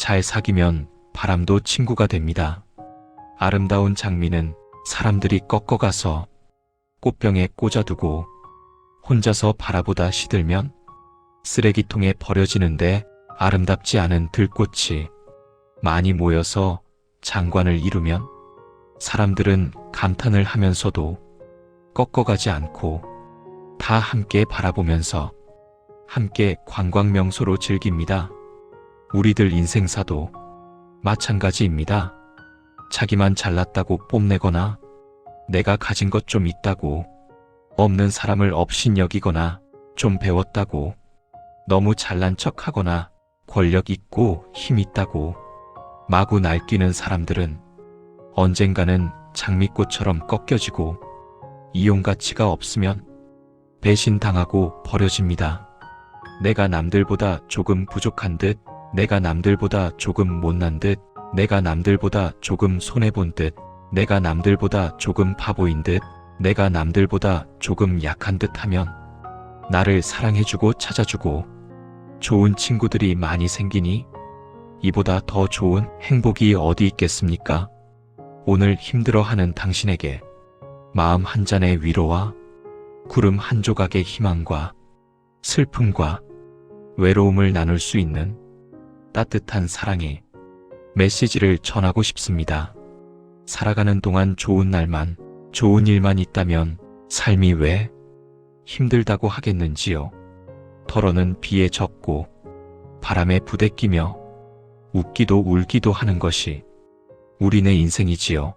잘 사귀면 바람도 친구가 됩니다. 아름다운 장미는 사람들이 꺾어가서 꽃병에 꽂아두고 혼자서 바라보다 시들면 쓰레기통에 버려지는데 아름답지 않은 들꽃이 많이 모여서 장관을 이루면 사람들은 감탄을 하면서도 꺾어가지 않고 다 함께 바라보면서 함께 관광 명소로 즐깁니다. 우리들 인생사도 마찬가지입니다. 자기만 잘났다고 뽐내거나 내가 가진 것 좀 있다고 없는 사람을 업신 여기거나 좀 배웠다고 너무 잘난 척 하거나 권력 있고 힘 있다고 마구 날뛰는 사람들은 언젠가는 장미꽃처럼 꺾여지고 이용 가치가 없으면 배신당하고 버려집니다. 내가 남들보다 조금 부족한 듯, 내가 남들보다 조금 못난 듯, 내가 남들보다 조금 손해본 듯, 내가 남들보다 조금 바보인 듯, 내가 남들보다 조금 약한 듯 하면 나를 사랑해주고 찾아주고 좋은 친구들이 많이 생기니 이보다 더 좋은 행복이 어디 있겠습니까? 오늘 힘들어하는 당신에게 마음 한 잔의 위로와 구름 한 조각의 희망과 슬픔과 외로움을 나눌 수 있는 따뜻한 사랑의 메시지를 전하고 싶습니다. 살아가는 동안 좋은 날만, 좋은 일만 있다면 삶이 왜 힘들다고 하겠는지요. 털어는 비에 젖고 바람에 부대끼며 웃기도 울기도 하는 것이 우리네 인생이지요.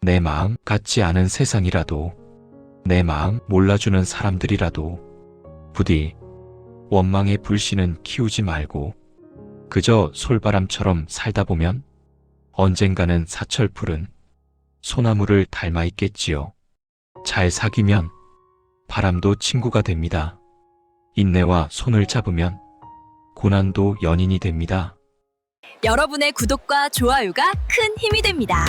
내 마음 같지 않은 세상이라도 내 마음 몰라주는 사람들이라도 부디 원망의 불씨는 키우지 말고 그저 솔바람처럼 살다 보면 언젠가는 사철풀은 소나무를 닮아 있겠지요. 잘 사귀면 바람도 친구가 됩니다. 인내와 손을 잡으면 고난도 연인이 됩니다. 여러분의 구독과 좋아요가 큰 힘이 됩니다.